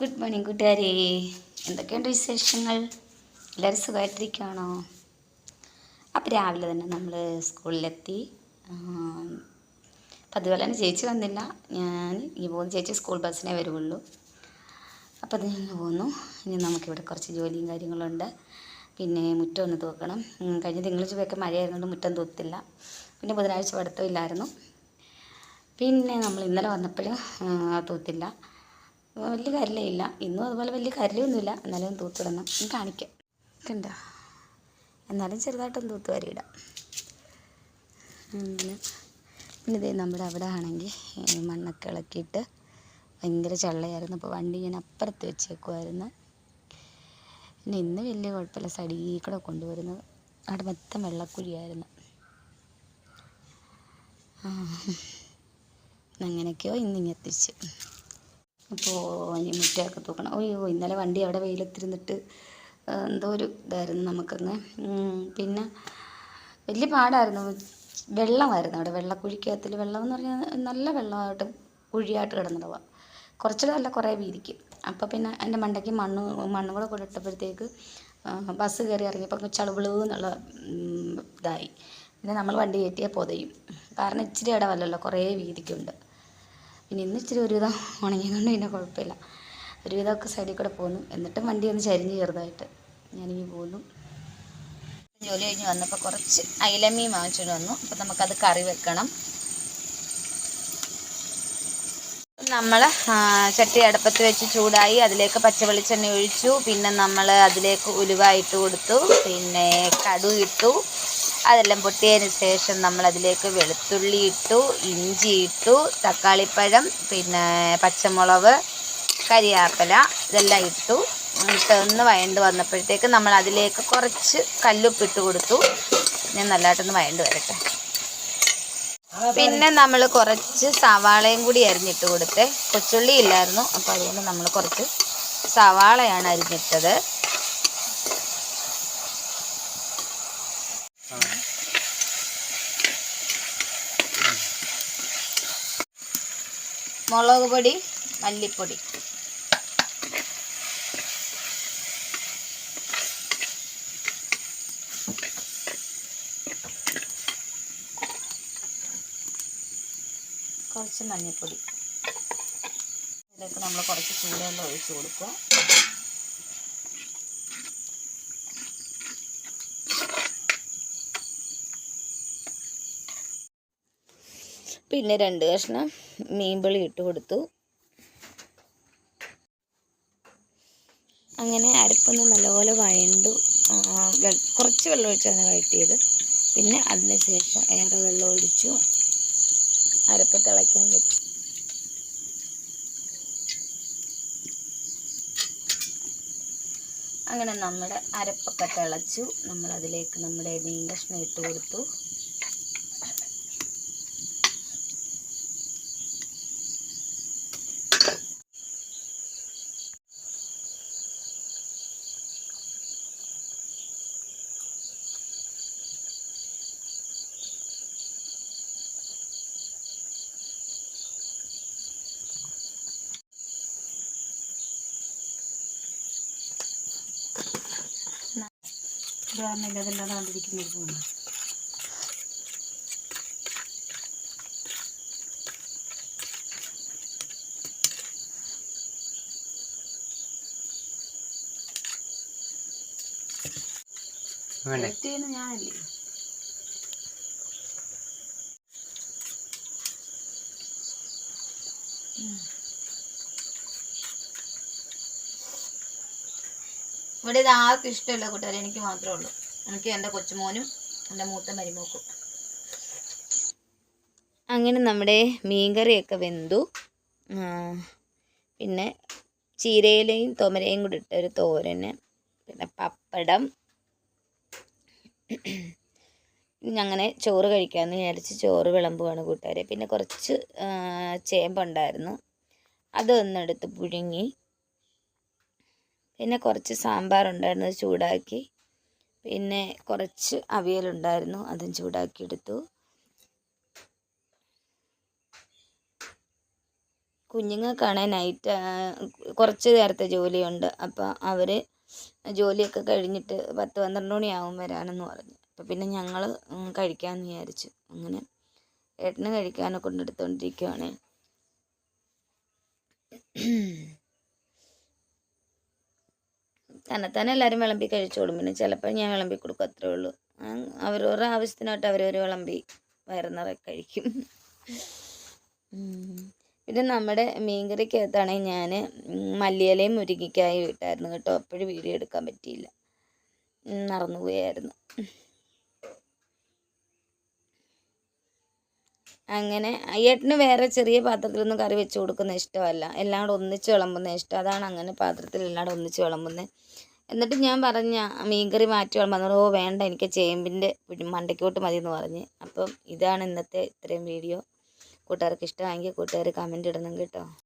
Good morning കൂട്ടുകാരെ. എന്തൊക്കെയുണ്ട് വിശേഷങ്ങൾ? എല്ലാവരും സുഖമായിട്ടിരിക്കുകയാണോ അപ്പോൾ രാവിലെ തന്നെ നമ്മൾ സ്കൂളിലെത്തി. അപ്പം അതുപോലെ തന്നെ ചേച്ചി വന്നില്ല. ഞാൻ ഇനി പോകുന്ന ചേച്ചി സ്കൂൾ ബസ്സിനെ വരുള്ളൂ അപ്പോൾ അത് ഞങ്ങൾ പോന്നു. ഇനി നമുക്കിവിടെ കുറച്ച് ജോലിയും കാര്യങ്ങളുണ്ട്. പിന്നെ മുറ്റം ഒന്ന് തൂക്കണം. കഴിഞ്ഞ തിങ്കളാഴ്ച പോയൊക്കെ മഴയായതുകൊണ്ട് മുറ്റം തൂത്തില്ല. പിന്നെ ബുധനാഴ്ച പഠിത്തം ഇല്ലായിരുന്നു പിന്നെ നമ്മൾ ഇന്നലെ വന്നപ്പോഴും തൂത്തില്ല. വലിയ കരലില്ല ഇന്നും അതുപോലെ വലിയ കരലൊന്നുമില്ല എന്നാലും തൂത്തിടണം കാണിക്കാം. കണ്ടോ? എന്നാലും ചെറുതായിട്ടൊന്ന് തൂത്ത് വരിയിടാം പിന്നെ ഇതേ നമ്മുടെ അവിടെ ആണെങ്കിൽ മണ്ണൊക്കെ ഇളക്കിയിട്ട് ഭയങ്കര ചള്ളയായിരുന്നു. അപ്പോൾ വണ്ടി ഞാൻ അപ്പുറത്ത് വെച്ചേക്കുമായിരുന്നു പിന്നെ ഇന്ന് വലിയ കുഴപ്പമില്ല. സൈഡിൽ കൂടെ കൊണ്ടുവരുന്നത്. അവിടെ മൊത്തം വെള്ളക്കുഴിയായിരുന്നു. അങ്ങനെയൊക്കെയോ ഇന്നിങ്ങ് എത്തിച്ച്. അപ്പോൾ ഇനി മുറ്റമൊക്കെ തൂക്കണം. അയ്യോ ഇന്നലെ വണ്ടി അവിടെ വെയിലത്തിരുന്നിട്ട് എന്തോ ഒരു ഇതായിരുന്നു നമുക്കങ്ങ്. പിന്നെ വലിയ പാടായിരുന്നു. വെള്ളമായിരുന്നു അവിടെ. വെള്ളക്കുഴിക്കകത്തിൽ വെള്ളം എന്ന് പറഞ്ഞാൽ നല്ല വെള്ളമായിട്ട് കുഴിയായിട്ട് കിടന്നിടവാ കുറച്ചിടമല്ല കുറേ വീതിക്ക്. അപ്പോൾ പിന്നെ എന്റെ മണ്ടയ്ക്ക് മണ്ണ് മണ്ണും കൂടെ ഇട്ടപ്പോഴത്തേക്ക് ബസ് കയറി ഇറങ്ങിയപ്പോൾ ചളുവിളു എന്നുള്ള ഇതായി. പിന്നെ നമ്മൾ വണ്ടി കയറ്റിയാൽ പൊതയും. കാരണം ഇച്ചിരി ഇടവല്ലല്ലോ കുറേ വീതിക്കുണ്ട്. പിന്നെ ഇന്ന് ഇച്ചിരി ഒരുവിധം ഉണങ്ങിയതുകൊണ്ട് പിന്നെ കുഴപ്പമില്ല. ഒരുവിധമൊക്കെ സൈഡിൽ കൂടെ പോന്നു. എന്നിട്ടും വണ്ടി ഒന്ന് ചരിഞ്ഞ് ചെറുതായിട്ട് ഞാനിങ്ങനെ പോന്നു. ജോലി കഴിഞ്ഞ് വന്നപ്പോൾ കുറച്ച് അയിലമീൻ വാങ്ങിച്ചിട്ട് വന്നു. അപ്പോൾ നമുക്കത് കറി വെക്കണം. നമ്മൾ ചട്ടി അടുപ്പത്ത് വെച്ച് ചൂടായി അതിലേക്ക് പച്ച വെളിച്ചെണ്ണ ഒഴിച്ചു. പിന്നെ നമ്മൾ അതിലേക്ക് ഉലുവ ഇട്ട് കൊടുത്തു. പിന്നെ കടു ഇട്ടു. അതെല്ലാം പൊട്ടിയതിന് ശേഷം നമ്മൾ അതിലേക്ക് വെളുത്തുള്ളി ഇട്ടു ഇഞ്ചി ഇട്ടു തക്കാളിപ്പഴം പിന്നെ പച്ചമുളക് കരിയാപ്പില ഇതെല്ലാം ഇട്ടു. ഇട്ടൊന്ന് വയണ്ട് വന്നപ്പോഴത്തേക്ക് നമ്മൾ അതിലേക്ക് കുറച്ച് കല്ലുപ്പിട്ട് കൊടുത്തു. ഞാൻ നല്ലതായിട്ടൊന്ന് വയണ്ട് വരട്ടെ. പിന്നെ നമ്മൾ കുറച്ച് സവാളയും കൂടി അരിഞ്ഞിട്ട് കൊടുത്തേ. കൊച്ചുള്ളി ഇല്ലായിരുന്നു അപ്പോൾ അതുകൊണ്ട് നമ്മൾ കുറച്ച് സവാളയാണ് അരിഞ്ഞിട്ടത്. മുളക് പൊടി മല്ലിപ്പൊടി. കുറച്ച് മഞ്ഞൾപ്പൊടി. ഇതിലേക്ക് നമ്മൾ കുറച്ച് ചൂടുവെള്ളം ഒഴിച്ച് കൊടുക്കുക. പിന്നെ രണ്ട് കഷ്ണം മീൻപൊളി ഇട്ട് കൊടുത്തു. അങ്ങനെ അരപ്പൊന്ന് നല്ലപോലെ വഴണ്ടു. കുറച്ച് വെള്ളം ഒഴിച്ചാണ് വഴറ്റിയത്. പിന്നെ അതിന് ശേഷം ഏറെ വെള്ളം ഒഴിച്ചു. അരപ്പ് തിളയ്ക്കാൻ വെച്ചു അങ്ങനെ നമ്മുടെ അരപ്പൊക്കെ തിളച്ചു. നമ്മളതിലേക്ക് നമ്മുടെ മീൻ കഷ്ണം ഇട്ട് കൊടുത്തു. ഇല്ലാതെ കണ്ടിരിക്കുന്നത് പോകുന്നു വെയിറ്റ് ചെയ്യുന്ന ഞാനല്ലേ ഇവിടെ ഇത് ആർക്കും ഇഷ്ടമില്ല കൂട്ടുകാരെ. എനിക്ക് മാത്രമേ ഉള്ളൂ. എനിക്ക് എന്റെ കൊച്ചുമോനും എന്റെ മൂത്ത മരുമോക്കും. അങ്ങനെ നമ്മുടെ മീൻകറിയൊക്കെ വെന്തു. പിന്നെ ചീരയിലയും തോമരയും കൂടി ഇട്ടൊരു തോരന് പിന്നെ പപ്പടം. അങ്ങനെ ചോറ് കഴിക്കാമെന്ന് വിചാരിച്ച് ചോറ് വിളമ്പുവാണ് കൂട്ടുകാരെ. പിന്നെ കുറച്ച് ചേമ്പുണ്ടായിരുന്നു. അതൊന്നെടുത്ത് പുഴുങ്ങി. പിന്നെ കുറച്ച് സാമ്പാർ ഉണ്ടായിരുന്നു ചൂടാക്കി. പിന്നെ കുറച്ച് അവിയലുണ്ടായിരുന്നു അതും ചൂടാക്കി എടുത്തു കുഞ്ഞുങ്ങൾക്കാണ് നൈറ്റ് കുറച്ച് നേരത്തെ ജോലിയുണ്ട്. അപ്പോൾ അവർ ജോലിയൊക്കെ കഴിഞ്ഞിട്ട് പത്ത് പന്ത്രണ്ട് മണിയാവും വരാനെന്ന് പറഞ്ഞു. അപ്പോൾ പിന്നെ ഞങ്ങൾ കഴിക്കാമെന്ന് വിചാരിച്ചു. അങ്ങനെ ഏട്ടന് കഴിക്കാനൊക്കെ കൊണ്ടെടുത്തോണ്ടിരിക്കുവാണേ തന്നെത്താനെ എല്ലാവരും വിളമ്പി കഴിച്ചോളും പിന്നെ ചിലപ്പോൾ ഞാൻ വിളമ്പി കൊടുക്കും അത്രേ ഉള്ളൂ. അവരോരോ ആവശ്യത്തിനായിട്ട് അവരവർ വിളമ്പി വയറുന്നറ കഴിക്കും. പിന്നെ നമ്മുടെ മീൻകറിക്കകത്താണെങ്കിൽ ഞാൻ മല്ലിയിലയും മുരിങ്ങിക്കായും ഇട്ടായിരുന്നു കേട്ടോ. അപ്പോഴും വീഡിയോ എടുക്കാൻ പറ്റിയില്ല. മറന്നുപോയായിരുന്നു. അങ്ങനെ അയ്യേട്ടന് വേറെ ചെറിയ പാത്രത്തിലൊന്നും കറി വെച്ച് കൊടുക്കുന്ന ഇഷ്ടമല്ല. എല്ലാം കൂടെ ഒന്നിച്ച് വിളമ്പുന്ന ഇഷ്ടം. അതാണ് അങ്ങനെ പാത്രത്തിൽ എല്ലാം കൂടെ ഒന്നിച്ച് വിളമ്പുന്നത് എന്നിട്ട് ഞാൻ പറഞ്ഞ മീൻകറി മാറ്റി വിളമ്പാൻ ഓ വേണ്ട എനിക്ക് ചേമ്പിന്റെ മണ്ടയ്ക്കോട്ട് മതി എന്ന് പറഞ്ഞ്. അപ്പം ഇതാണ് ഇന്നത്തെ ഇത്രയും വീഡിയോ. കൂട്ടുകാർക്ക് ഇഷ്ടമായെങ്കിൽ കൂട്ടുകാർ കമന്റ് ഇടണം കേട്ടോ.